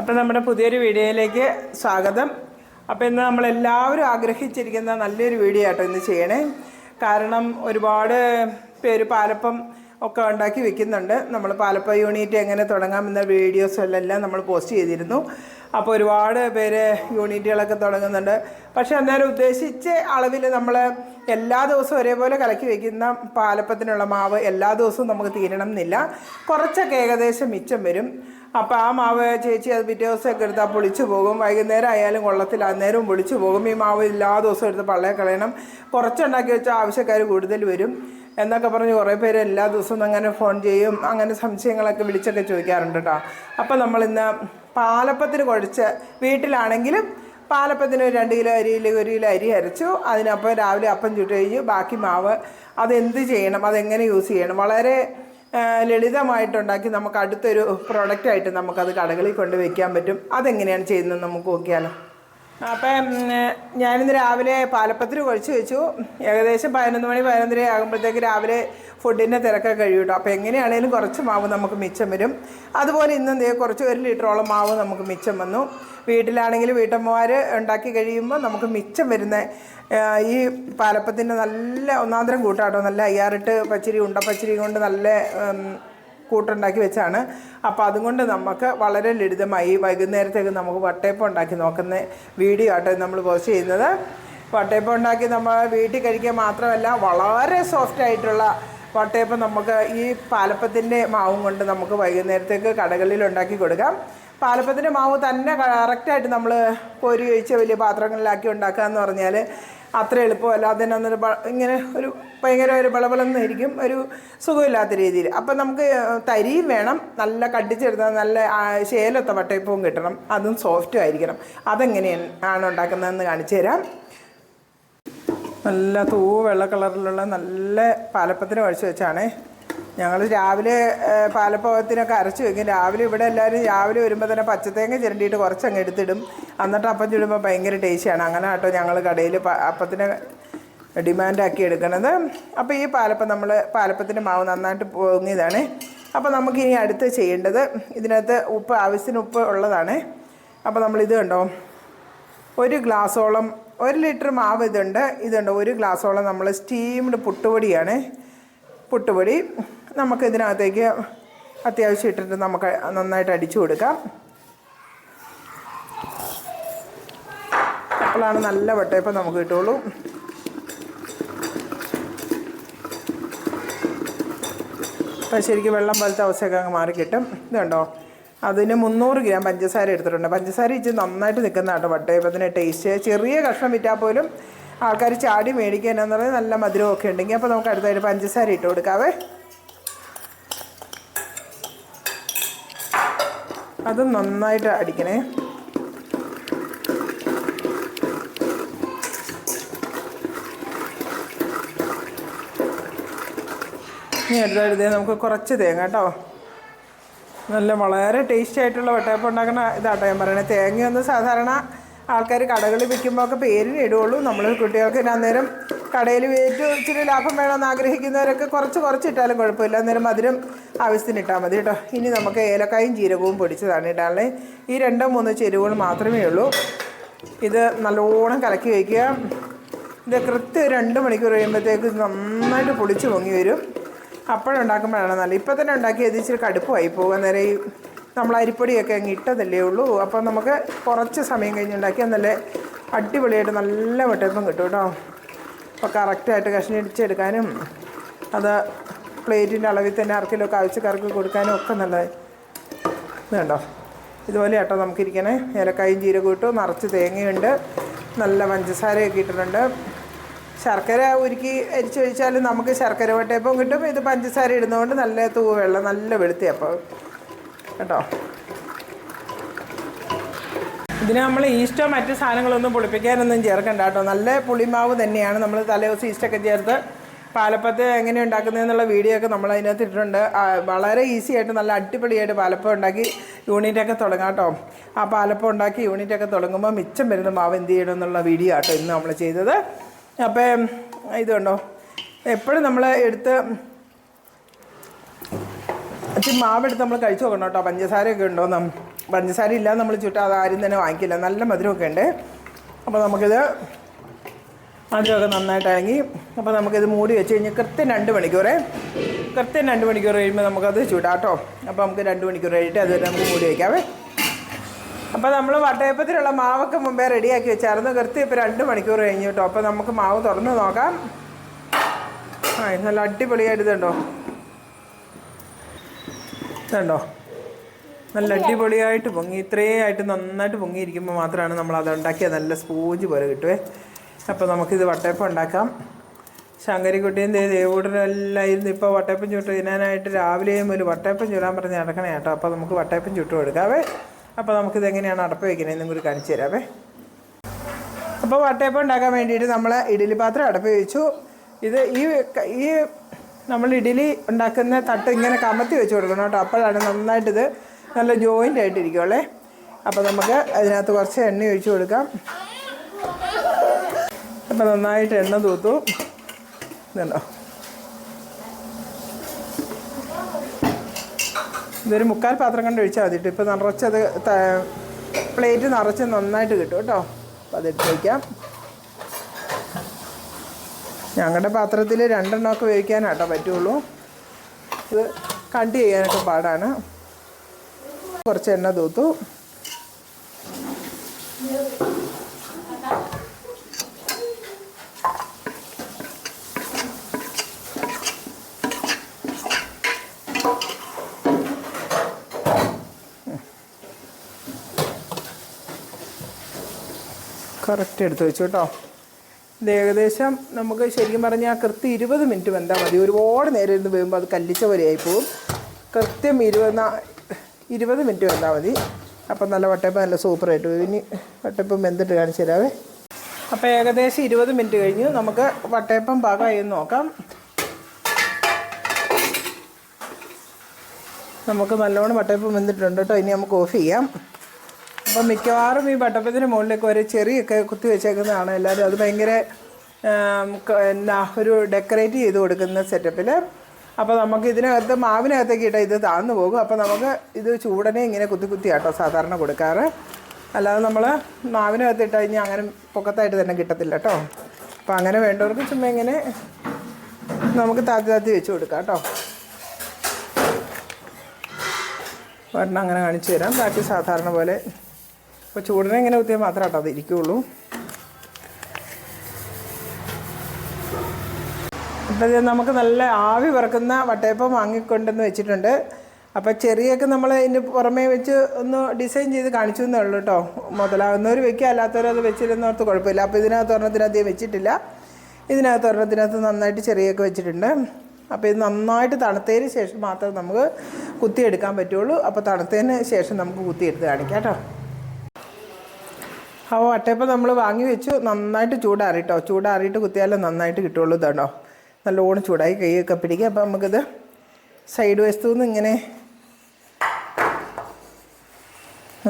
അപ്പം നമ്മുടെ പുതിയൊരു വീഡിയോയിലേക്ക് സ്വാഗതം. അപ്പോൾ ഇന്ന് നമ്മളെല്ലാവരും ആഗ്രഹിച്ചിരിക്കുന്ന നല്ലൊരു വീഡിയോ ആട്ടോ ഇന്ന് ചെയ്യണേ. കാരണം ഒരുപാട് പേര് പാലപ്പം ഒക്കെ ഉണ്ടാക്കി വെക്കുന്നുണ്ട്. നമ്മൾ പാലപ്പ യൂണിറ്റ് എങ്ങനെ തുടങ്ങാമെന്ന വീഡിയോസുകളെല്ലാം നമ്മൾ പോസ്റ്റ് ചെയ്തിരുന്നു. അപ്പോൾ ഒരുപാട് പേര് യൂണിറ്റുകളൊക്കെ തുടങ്ങുന്നുണ്ട്. പക്ഷേ അന്നേരം ഉദ്ദേശിച്ച അളവിൽ നമ്മൾ എല്ലാ ദിവസവും ഒരേപോലെ കലക്കി വയ്ക്കുന്ന പാലപ്പത്തിനുള്ള മാവ് എല്ലാ ദിവസവും നമുക്ക് തീരണം എന്നില്ല. കുറച്ചൊക്കെ ഏകദേശം മിച്ചം വരും. അപ്പോൾ ആ മാവ് ചേച്ചി അത് പിറ്റേ ദിവസമൊക്കെ എടുത്താൽ പൊളിച്ചു പോകും. വൈകുന്നേരം ആയാലും കൊള്ളത്തിൽ അന്നേരവും പൊളിച്ചു പോകും. ഈ മാവ് എല്ലാ ദിവസവും എടുത്ത് പള്ളയെ കളയണം. കുറച്ചുണ്ടാക്കി വെച്ചാൽ ആവശ്യക്കാർ കൂടുതൽ വരും. എന്നൊക്കെ പറഞ്ഞ് കുറേ പേര് എല്ലാ ദിവസവും അങ്ങനെ ഫോൺ ചെയ്യും അങ്ങനെ സംശയങ്ങളൊക്കെ വിളിച്ചൊക്കെ ചോദിക്കാറുണ്ട് കേട്ടോ അപ്പോൾ നമ്മളിന്ന് പാലപ്പത്തിന് കുഴച്ച് വീട്ടിലാണെങ്കിലും പാലപ്പത്തിന് ഒരു രണ്ട് കിലോ അരിയിൽ ഒരു കിലോ അരി അരച്ചു അതിനപ്പം രാവിലെ അപ്പം ചുട്ട് കഴിഞ്ഞു ബാക്കി മാവ് അതെന്ത് ചെയ്യണം അതെങ്ങനെ യൂസ് ചെയ്യണം വളരെ ലളിതമായിട്ടുണ്ടാക്കി നമുക്ക് അടുത്തൊരു പ്രോഡക്റ്റായിട്ട് നമുക്കത് കടകളിൽ കൊണ്ട് വയ്ക്കാൻ പറ്റും. അതെങ്ങനെയാണ് ചെയ്യുന്നത് നമുക്ക് നോക്കിയാലോ. അപ്പം ഞാനിന്ന് രാവിലെ പാലപ്പത്തിന് കുഴച്ച് വെച്ചു. ഏകദേശം പതിനൊന്ന് മണി പതിനൊന്നര ആകുമ്പോഴത്തേക്ക് രാവിലെ ഫുഡിന്റെ തിരക്കൊക്കെ കഴിയൂട്ടോ അപ്പോൾ എങ്ങനെയാണേലും കുറച്ച് മാവ് നമുക്ക് മിച്ചം വരും. അതുപോലെ ഇന്ന് ദേ കുറച്ച് ഒരു ലിറ്ററോളം മാവ് നമുക്ക് മിച്ചം വന്നു. വീട്ടിലാണെങ്കിൽ വീട്ടമ്മമാർ ഉണ്ടാക്കി കഴിയുമ്പോൾ നമുക്ക് മിച്ചം വരുന്ന ഈ പാലപ്പത്തിന്റെ നല്ല ഒന്നാന്തരം കൂട്ടാട്ടോ. നല്ല അയ്യാറിട്ട് പച്ചരി ഉണ്ടപ്പച്ചരി കൊണ്ട് നല്ല കൂട്ടുണ്ടാക്കി വെച്ചാണ്. അപ്പോൾ അതുകൊണ്ട് നമുക്ക് വളരെ ലളിതമായി വൈകുന്നേരത്തേക്ക് നമുക്ക് വട്ടയപ്പം ഉണ്ടാക്കി നോക്കുന്ന വീഡിയോ ആട്ടോ നമ്മൾ പോസ്റ്റ് ചെയ്യുന്നത്. വട്ടയപ്പം ഉണ്ടാക്കി നമ്മൾ വീട്ടിൽ കഴിക്കുക മാത്രമല്ല വളരെ സോഫ്റ്റ് ആയിട്ടുള്ള വട്ടയപ്പം നമുക്ക് ഈ പാലപ്പത്തിന്റെ മാവും കൊണ്ട് നമുക്ക് വൈകുന്നേരത്തേക്ക് കടകളിൽ ഉണ്ടാക്കി കൊടുക്കാം. പാലപ്പത്തിന്റെ മാവ് തന്നെ കറക്റ്റായിട്ട് നമ്മൾ കോരി ഒഴിച്ച് വലിയ പാത്രങ്ങളിലാക്കി ഉണ്ടാക്കുക എന്ന് പറഞ്ഞാൽ അത്ര എളുപ്പമല്ല. അതിനൊന്നൊരു ഇങ്ങനെ ഒരു ഭയങ്കര ഒരു ബളബളന്നായിരിക്കും. ഒരു സുഖമില്ലാത്ത രീതിയിൽ. അപ്പം നമുക്ക് തരിയും വേണം. നല്ല കട്ടിച്ചെടുത്ത നല്ല ശേലത്തെ വട്ടയപ്പവും കിട്ടണം. അതും സോഫ്റ്റും ആയിരിക്കണം. അതെങ്ങനെയാണ് ഉണ്ടാക്കുന്നതെന്ന് കാണിച്ചു തരാം. നല്ല തൂ വെള്ള കളറിലുള്ള നല്ല പാലപ്പത്തിന് കുഴച്ച് വെച്ചാണ് ഞങ്ങൾ രാവിലെ ഏഹ്, പാലപ്പത്തിനൊക്കെ അരച്ച് വെക്കും. രാവിലെ ഇവിടെ എല്ലാവരും രാവിലെ വരുമ്പോൾ തന്നെ പച്ചത്തേങ്ങ ചിരണ്ടിയിട്ട് കുറച്ചങ്ങ് എടുത്തിടും. എന്നിട്ട് അപ്പം ചുടുമ്പോൾ ഭയങ്കര ടേസ്റ്റിയാണ് അങ്ങനെ കേട്ടോ ഞങ്ങൾ കടയിൽ അപ്പത്തിന് ഡിമാൻഡാക്കി എടുക്കണത്. അപ്പോൾ ഈ പാലപ്പം നമ്മൾ പാലപ്പത്തിന്റെ മാവ് നന്നായിട്ട് പൊങ്ങിയതാണ്. അപ്പോൾ നമുക്കിനി അടുത്ത് ചെയ്യേണ്ടത് ഇതിനകത്ത് ഉപ്പ് ആവശ്യത്തിന് ഉപ്പ് ഉള്ളതാണ്. അപ്പോൾ നമ്മളിത് കണ്ടോ? ഒരു ഗ്ലാസ്സോളം ഒരു ലിറ്റർ മാവ് ഇതുണ്ട്. ഇതുണ്ട്. ഒരു ഗ്ലാസ്സോളം നമ്മൾ സ്റ്റീംഡ് പുട്ടുപൊടിയാണ്. പുട്ടുപൊടി നമുക്ക് ഇതിനകത്തേക്ക് അത്യാവശ്യം ഇട്ടിട്ട് നമുക്ക് നന്നായിട്ട് അടിച്ചു കൊടുക്കാം. അപ്പോഴാണ് നല്ല വട്ടയപ്പം നമുക്ക് കിട്ടുള്ളൂ. അപ്പം ശരിക്കും വെള്ളം പോലത്തെ അവസ്ഥയൊക്കെ അങ്ങ് മാറി കിട്ടും. ഇതുണ്ടോ? അതിന് മുന്നൂറ് ഗ്രാം പഞ്ചസാര എടുത്തിട്ടുണ്ട്. പഞ്ചസാര ഇച്ചിരി നന്നായിട്ട് നിൽക്കുന്ന കേട്ടോ വട്ടയപ്പത്തിന് ടേസ്റ്റ് ചെറിയ കഷ്ണം വിറ്റാൽ പോലും ആൾക്കാർ ചാടി മേടിക്കുക എന്നാന്ന് പറഞ്ഞാൽ നല്ല മധുരമൊക്കെ ഉണ്ടെങ്കിൽ അപ്പോൾ നമുക്ക് അടുത്തായിട്ട് പഞ്ചസാര ഇട്ട് കൊടുക്കാവേ. അത് നന്നായിട്ട് അടിക്കണേ. ഇനി അടുത്തടുത്ത് നമുക്ക് കുറച്ച് തേങ്ങ കേട്ടോ. നല്ല വളരെ ടേസ്റ്റി ആയിട്ടുള്ള വട്ടയപ്പം ഉണ്ടാക്കുന്ന ഇതാട്ടോ ഞാൻ പറയണത് തേങ്ങയൊന്നും സാധാരണ ആൾക്കാർ കടകളിൽ വിൽക്കുമ്പോൾ ഒക്കെ പേരിന് ഇടുകയുള്ളൂ. നമ്മൾ കുട്ടികൾക്ക് അന്നേരം കടയിൽ വേറ്റ് ഇച്ചിരി ലാഭം വേണമെന്ന് ആഗ്രഹിക്കുന്നവരൊക്കെ കുറച്ച് കുറച്ച് ഇട്ടാലും കുഴപ്പമില്ല. അന്നേരം മധുരം ആവശ്യത്തിന് ഇട്ടാൽ മതി കേട്ടോ. ഇനി നമുക്ക് ഏലക്കായും ജീരകവും പൊടിച്ചതാണ് ഇടാനുള്ളത് ഈ രണ്ടോ മൂന്നോ ചേരുവകൾ മാത്രമേ ഉള്ളൂ. ഇത് നല്ലോണം കലക്കി വയ്ക്കുക. ഇത് കൃത്യം രണ്ട് മണിക്കൂർ കഴിയുമ്പോഴത്തേക്ക് നന്നായിട്ട് പൊളിച്ച് പൊങ്ങി വരും. അപ്പോഴുണ്ടാക്കുമ്പോഴാണ് നല്ല ഇപ്പം തന്നെ ഉണ്ടാക്കിയത് ഇച്ചിരി കടുപ്പമായി പോകും അന്നേരം ഈ നമ്മൾ അരിപ്പൊടിയൊക്കെ അങ്ങ് ഇട്ടതല്ലേ ഉള്ളൂ. അപ്പം നമുക്ക് കുറച്ച് സമയം കഴിഞ്ഞ് ഉണ്ടാക്കിയാൽ നല്ല അടിപൊളിയായിട്ട് നല്ല വെട്ടപ്പം കിട്ടും കേട്ടോ. അപ്പോൾ കറക്റ്റായിട്ട് കഷ്ണിടിച്ചെടുക്കാനും അത് പ്ലേറ്റിന്റെ അളവിൽ തന്നെ ആർക്കെങ്കിലുമൊക്കെ ആവശ്യക്കാർക്ക് കൊടുക്കാനും ഒക്കെ നല്ലത് ഇതുണ്ടോ. ഇതുപോലെ കേട്ടോ നമുക്കിരിക്കണേ. ഏലക്കായും ജീരകം ഇട്ടു നിറച്ച് തേങ്ങയുണ്ട് നല്ല പഞ്ചസാരയൊക്കെ ഇട്ടിട്ടുണ്ട്. ശർക്കര ഉരുക്കി അരിച്ചൊഴിച്ചാലും നമുക്ക് ശർക്കര വട്ടയപ്പം കിട്ടും. ഇത് പഞ്ചസാര ഇടുന്നതുകൊണ്ട് നല്ല തൂവ് വെള്ളം നല്ല വെളുത്തിയപ്പം. കേട്ടോ. ഇതിന് നമ്മൾ ഈസ്റ്റോ മറ്റ് സാധനങ്ങളൊന്നും പുളിപ്പിക്കാനൊന്നും ചേർക്കണ്ട കേട്ടോ. നല്ല പുളിമാവ് തന്നെയാണ് നമ്മൾ തലേദിവസം ഈസ്റ്റൊക്കെ ചേർത്ത് പാലപ്പത്ത് എങ്ങനെ ഉണ്ടാക്കുന്നതെന്നുള്ള വീഡിയോ ഒക്കെ നമ്മൾ അതിനകത്ത് ഇട്ടിട്ടുണ്ട്. വളരെ ഈസി ആയിട്ട് നല്ല അടിപൊളിയായിട്ട് പാലപ്പം ഉണ്ടാക്കി യൂണിറ്റൊക്കെ തുടങ്ങാം കേട്ടോ. ആ പാലപ്പം ഉണ്ടാക്കി യൂണിറ്റൊക്കെ തുടങ്ങുമ്പോൾ മിച്ചം വരുന്ന മാവ് എന്ത് ചെയ്യണം എന്നുള്ള വീഡിയോ ആട്ടോ ഇന്ന് നമ്മൾ ചെയ്തത്. അപ്പം ഇതുണ്ടോ എപ്പോഴും നമ്മൾ എടുത്ത് ഇച്ചിരി മാവെടുത്ത് നമ്മൾ കഴിച്ചു നോക്കണം കേട്ടോ. പഞ്ചസാരയൊക്കെ ഉണ്ടോ പഞ്ചസാര ഇല്ല നമ്മൾ ചുറ്റും അത് ആരും തന്നെ വാങ്ങിക്കില്ല. നല്ല മധുരമൊക്കെ ഉണ്ട്. അപ്പോൾ നമുക്കിത് മധുരമൊക്കെ നന്നായിട്ട് ഇറങ്ങി അപ്പോൾ നമുക്കിത് മൂടി വെച്ച് കഴിഞ്ഞാൽ കൃത്യം രണ്ട് മണിക്കൂറേ കൃത്യം രണ്ട് മണിക്കൂർ കഴിയുമ്പോൾ നമുക്കത് ചൂടാട്ടോ അപ്പോൾ നമുക്ക് രണ്ട് മണിക്കൂർ കഴിഞ്ഞിട്ട് അതുവരെ നമുക്ക് മൂടി വയ്ക്കാവേ അപ്പോൾ നമ്മൾ വട്ടയപ്പത്തിലുള്ള മാവൊക്കെ മുമ്പേ റെഡിയാക്കി വെച്ചായിരുന്നു. കൃത്യം ഇപ്പോൾ രണ്ട് മണിക്കൂർ കഴിഞ്ഞു കേട്ടോ. അപ്പോൾ നമുക്ക് മാവ് തുറന്ന് നോക്കാം. ആ നല്ല അടിപൊളിയായിട്ട് ഇതുണ്ടോ. ഇതുണ്ടോ? നല്ല അടിപൊളിയായിട്ട് പൊങ്ങി ഇത്രയും ആയിട്ട് നന്നായിട്ട് പൊങ്ങിയിരിക്കുമ്പോൾ മാത്രമാണ് നമ്മൾ അത് ഉണ്ടാക്കിയത് നല്ല സ്പോഞ്ച് പോലെ കിട്ടുവേ. അപ്പോൾ നമുക്കിത് വട്ടയപ്പം ഉണ്ടാക്കാം. ശങ്കരിക്കുട്ടിയും ദേവൂടനും എല്ലാം ഇരുന്ന് ഇപ്പോൾ വട്ടയപ്പം ചുട്ട് തിന്നാനായിട്ട് രാവിലെയും ഒരു വട്ടയപ്പം ചുടാൻ പറഞ്ഞ് നടക്കണേ കേട്ടോ. അപ്പോൾ നമുക്ക് വട്ടയപ്പം ചുട്ട് കൊടുക്കാവേ. അപ്പോൾ നമുക്കിത് എങ്ങനെയാണ് അടപ്പ് വയ്ക്കണേന്നും കൂടി കാണിച്ചു തരാവേ. അപ്പോൾ വട്ടയപ്പം ഉണ്ടാക്കാൻ വേണ്ടിയിട്ട് നമ്മൾ ഇഡ്ഡലി പാത്രം അടപ്പ് വെച്ചു. ഇത് ഈ ഈ നമ്മൾ ഇഡ്ഡലി ഉണ്ടാക്കുന്ന തട്ട് ഇങ്ങനെ കമത്തി വെച്ച് കൊടുക്കണം കേട്ടോ. അപ്പോഴാണ് നന്നായിട്ടിത് നല്ല ജോയിന്റ് ആയിട്ടിരിക്കുള്ളേ അപ്പോൾ നമുക്ക് അതിനകത്ത് കുറച്ച് എണ്ണ ഒഴിച്ച് കൊടുക്കാം. അപ്പോൾ നന്നായിട്ട് എണ്ണ തൂത്തു. ഇതുണ്ടോ? ഇതൊരു മുക്കാൽ പാത്രം കണ്ട് ഒഴിച്ചാൽ മതി കേട്ടോ. ഇപ്പോൾ നിറച്ചത് പ്ലേറ്റ് നിറച്ച് നന്നായിട്ട് കിട്ടും കേട്ടോ. അപ്പോൾ അതെടുത്ത് വയ്ക്കാം ഞങ്ങളുടെ പാത്രത്തിൽ രണ്ടെണ്ണമൊക്കെ വേവിക്കാനാട്ടോ പറ്റുള്ളൂ. ഇത് കട്ട് ചെയ്യാനൊക്കെ പാടാണ്. കുറച്ച് എണ്ണ തൂത്തു. കറക്റ്റ് എടുത്ത് വെച്ചു കേട്ടോ. ഇത് ഏകദേശം നമുക്ക് ശരിക്കും പറഞ്ഞാൽ കൃത്യം ഇരുപത് മിനിറ്റ് വെന്താൽ മതി. ഒരുപാട് നേരം ഇരുന്ന് വേകുമ്പോൾ അത് കല്ലിച്ച പോലെയായി പോകും കൃത്യം ഇരുപത് ഇരുപത് മിനിറ്റ് വെന്താൽ മതി. അപ്പം നല്ല വട്ടയപ്പം നല്ല സൂപ്പറായിട്ട് പോകും ഇനി വട്ടയപ്പം വെന്തിട്ട് കാണിച്ചു തരാവേ. അപ്പോൾ ഏകദേശം ഇരുപത് മിനിറ്റ് കഴിഞ്ഞു. നമുക്ക് വട്ടയപ്പം പാകമായി നോക്കാം. നമുക്ക് നല്ലോണം വട്ടയപ്പം വെന്തിട്ടുണ്ട് കേട്ടോ. ഇനി നമുക്ക് ഓഫ് ചെയ്യാം. അപ്പം മിക്കവാറും ഈ വട്ടപ്പത്തിന് മുകളിലേക്ക് ഒരു ചെറിയൊക്കെ കുത്തി വെച്ചേക്കുന്നതാണ്. എല്ലാവരും അത് ഭയങ്കര എന്നാ ഒരു ഡെക്കറേറ്റ് ചെയ്ത് കൊടുക്കുന്ന സെറ്റപ്പിൽ അപ്പോൾ നമുക്ക് ഇതിനകത്ത് മാവിനകത്തേക്ക് ഇട്ടാൽ ഇത് താഴ്ന്നു പോകും. അപ്പോൾ നമുക്ക് ഇത് ചൂടനെ ഇങ്ങനെ കുത്തി കുത്തി ആട്ടോ സാധാരണ കൊടുക്കാറ്. അല്ലാതെ നമ്മൾ മാവിനകത്ത് ഇട്ട് കഴിഞ്ഞാൽ അങ്ങനെ പൊക്കത്തായിട്ട് തന്നെ കിട്ടത്തില്ല കേട്ടോ. അപ്പോൾ അങ്ങനെ വേണ്ടവർക്ക് ചുമ്മാ ഇങ്ങനെ നമുക്ക് താത്തി താത്തി വെച്ച് കൊടുക്കാം കേട്ടോ. ഒരെണ്ണം അങ്ങനെ കാണിച്ചു തരാം. ബാക്കി സാധാരണ പോലെ അപ്പോൾ ചൂടിനെ ഇങ്ങനെ കുത്തിയാൽ മാത്രമേ കേട്ടോ അത് ഇരിക്കുകയുള്ളൂ അപ്പോൾ നമുക്ക് നല്ല ആവി പറക്കുന്ന വട്ടയപ്പം വാങ്ങിക്കൊണ്ടെന്ന് വെച്ചിട്ടുണ്ട്. അപ്പോൾ ചെറിയൊക്കെ നമ്മൾ ഇതിന്റെ പുറമേ വെച്ച് ഒന്ന് ഡിസൈൻ ചെയ്ത് കാണിച്ചു എന്നേ ഉള്ളൂ കേട്ടോ മുതലാകുന്നവർ വെക്കുക അല്ലാത്തവർ അത് വെച്ചിരുന്നവർക്ക് കുഴപ്പമില്ല. അപ്പോൾ ഇതിനകത്ത് ഒരെണ്ണത്തിനകത്ത് വെച്ചിട്ടില്ല. ഇതിനകത്ത് ഒരെണ്ണത്തിനകത്ത് നന്നായിട്ട് ചെറിയൊക്കെ വെച്ചിട്ടുണ്ട്. അപ്പോൾ ഇത് നന്നായിട്ട് തണുത്തതിന് ശേഷം മാത്രമേ നമുക്ക് കുത്തിയെടുക്കാൻ പറ്റുള്ളൂ. അപ്പോൾ തണുത്തതിന് ശേഷം നമുക്ക് കുത്തിയെടുത്ത് കാണിക്കാം കേട്ടോ അപ്പോൾ വട്ടയപ്പം നമ്മൾ വാങ്ങി വെച്ചു. നന്നായിട്ട് ചൂടാറിട്ടോ. ചൂടാറിയിട്ട് കുത്തിയാലേ നന്നായിട്ട് കിട്ടുള്ളൂ ഇതാണോ നല്ലോണം ചൂടായി കൈയൊക്കെ പിടിക്കുക അപ്പം നമുക്കിത് സൈഡ് വശത്തു നിന്ന് ഇങ്ങനെ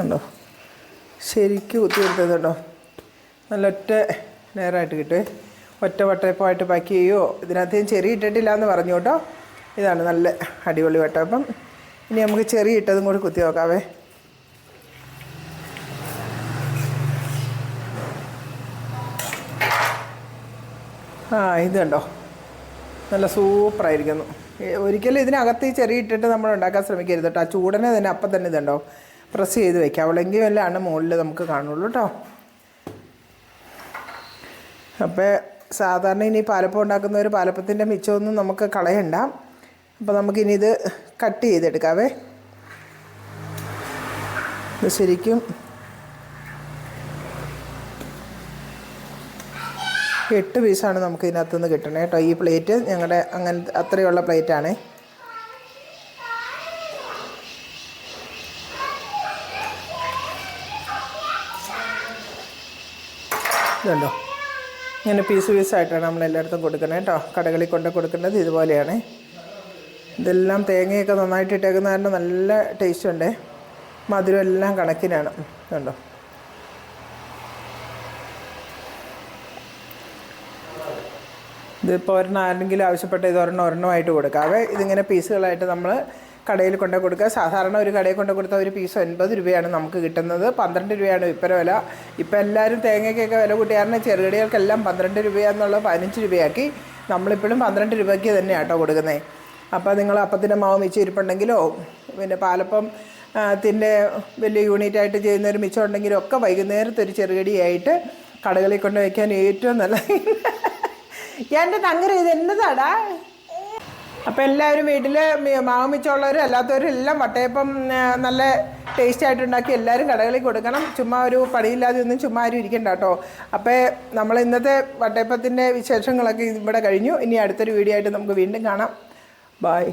ഉണ്ടോ ശരിക്കും കുത്തി കൊടുത്തതുണ്ടോ നല്ല ഒറ്റ നേരമായിട്ട് കിട്ടുമേ ഒറ്റ വട്ടയപ്പമായിട്ട് പാക്ക് ചെയ്യുമോ ഇതിനകത്ത് ചെറിയ ഇട്ടിട്ടില്ല എന്ന് പറഞ്ഞു കേട്ടോ ഇതാണ് നല്ല അടിപൊളി വട്ടയപ്പം. ഇനി നമുക്ക് ചെറിയ ഇട്ടതും കൂടി കുത്തി നോക്കാവേ. ആ ഇത് കണ്ടോ? നല്ല സൂപ്പറായിരിക്കുന്നു. ഒരിക്കലും ഇതിനകത്ത് ഈ ചെറിയ ഇട്ടിട്ട് നമ്മൾ ഉണ്ടാക്കാൻ ശ്രമിക്കരുത് കേട്ടോ. ആ ചൂടനെ തന്നെ അപ്പം തന്നെ ഇതുണ്ടോ? പ്രസ് ചെയ്ത് വെക്കാം. അവളെങ്കിൽ വല്ലാണ് മുകളിൽ നമുക്ക് കാണുള്ളൂ കേട്ടോ. അപ്പോൾ സാധാരണ ഇനി പാലപ്പം ഉണ്ടാക്കുന്നവർ പാലപ്പത്തിന്റെ മിച്ചമൊന്നും നമുക്ക് കളയണ്ട. അപ്പോൾ നമുക്കിനി ഇത് കട്ട് ചെയ്തെടുക്കാവേ. ശരിക്കും എട്ട് പീസാണ് നമുക്ക് ഇതിനകത്ത് നിന്ന് കിട്ടണേ കേട്ടോ. ഈ പ്ലേറ്റ് ഞങ്ങളുടെ അങ്ങനെ അത്രയുള്ള പ്ലേറ്റാണ്. ഇതുണ്ടോ? ഇങ്ങനെ പീസ് പീസായിട്ടാണ് നമ്മൾ എല്ലായിടത്തും കൊടുക്കുന്നത് കേട്ടോ. കടകളിൽ കൊണ്ട് കൊടുക്കുന്നത് ഇതുപോലെയാണ്. ഇതെല്ലാം തേങ്ങയൊക്കെ നന്നായിട്ട് ഇട്ടേക്കുന്ന കാരണം നല്ല ടേസ്റ്റ് ഉണ്ട്. മധുരം എല്ലാം കണക്കിനാണ്. കണ്ടോ ഇതിപ്പോൾ ഒരെണ്ണം ആരെങ്കിലും ആവശ്യപ്പെട്ട ഇത് ഒരെണ്ണം ഒരെണ്ണമായിട്ട് കൊടുക്കാവേ ഇതിങ്ങനെ പീസുകളായിട്ട് നമ്മൾ കടയിൽ കൊണ്ടു കൊടുക്കുക. സാധാരണ ഒരു കടയിൽ കൊണ്ടു കൊടുത്ത ഒരു പീസ് ഒൻപത് രൂപയാണ് നമുക്ക് കിട്ടുന്നത്. പന്ത്രണ്ട് രൂപയാണ് ഇപ്പം വില. ഇപ്പം എല്ലാവരും തേങ്ങയ്ക്കൊക്കെ വില കൂട്ടിയാറിന് ചെറുകടികൾക്കെല്ലാം പന്ത്രണ്ട് രൂപയെന്നുള്ള പതിനഞ്ച് രൂപയാക്കി. നമ്മളിപ്പോഴും പന്ത്രണ്ട് രൂപയ്ക്ക് തന്നെയാണ് കേട്ടോ കൊടുക്കുന്നത് അപ്പോൾ നിങ്ങൾ അപ്പത്തിന്റെ മാവ് മിച്ചം ഇരിപ്പുണ്ടെങ്കിലോ പിന്നെ പാലപ്പം ത്തിന്റെ വലിയ യൂണിറ്റായിട്ട് ചെയ്യുന്നൊരു മിച്ചം ഉണ്ടെങ്കിലും ഒക്കെ വൈകുന്നേരത്തെ ഒരു ചെറുകടിയായിട്ട് കടകളിൽ കൊണ്ട് വയ്ക്കാൻ ഏറ്റവും നല്ല എന്റെ തങ്കര ഇത് എന്നതാടാ? അപ്പം എല്ലാവരും വീട്ടിൽ മാവ് മിച്ചമുള്ളവരും അല്ലാത്തവരും എല്ലാം വട്ടയപ്പം നല്ല ടേസ്റ്റ് ആയിട്ട് ഉണ്ടാക്കി എല്ലാവരും കടകളിൽ കൊടുക്കണം. ചുമ്മാ ഒരു പണിയില്ലാതെ ഒന്നും ചുമ്മാ ആരും ഇരിക്കണ്ട കേട്ടോ. അപ്പോൾ നമ്മൾ ഇന്നത്തെ വട്ടയപ്പത്തിന്റെ വിശേഷങ്ങളൊക്കെ ഇവിടെ കഴിഞ്ഞു. ഇനി അടുത്തൊരു വീഡിയോ ആയിട്ട് നമുക്ക് വീണ്ടും കാണാം. ബായ്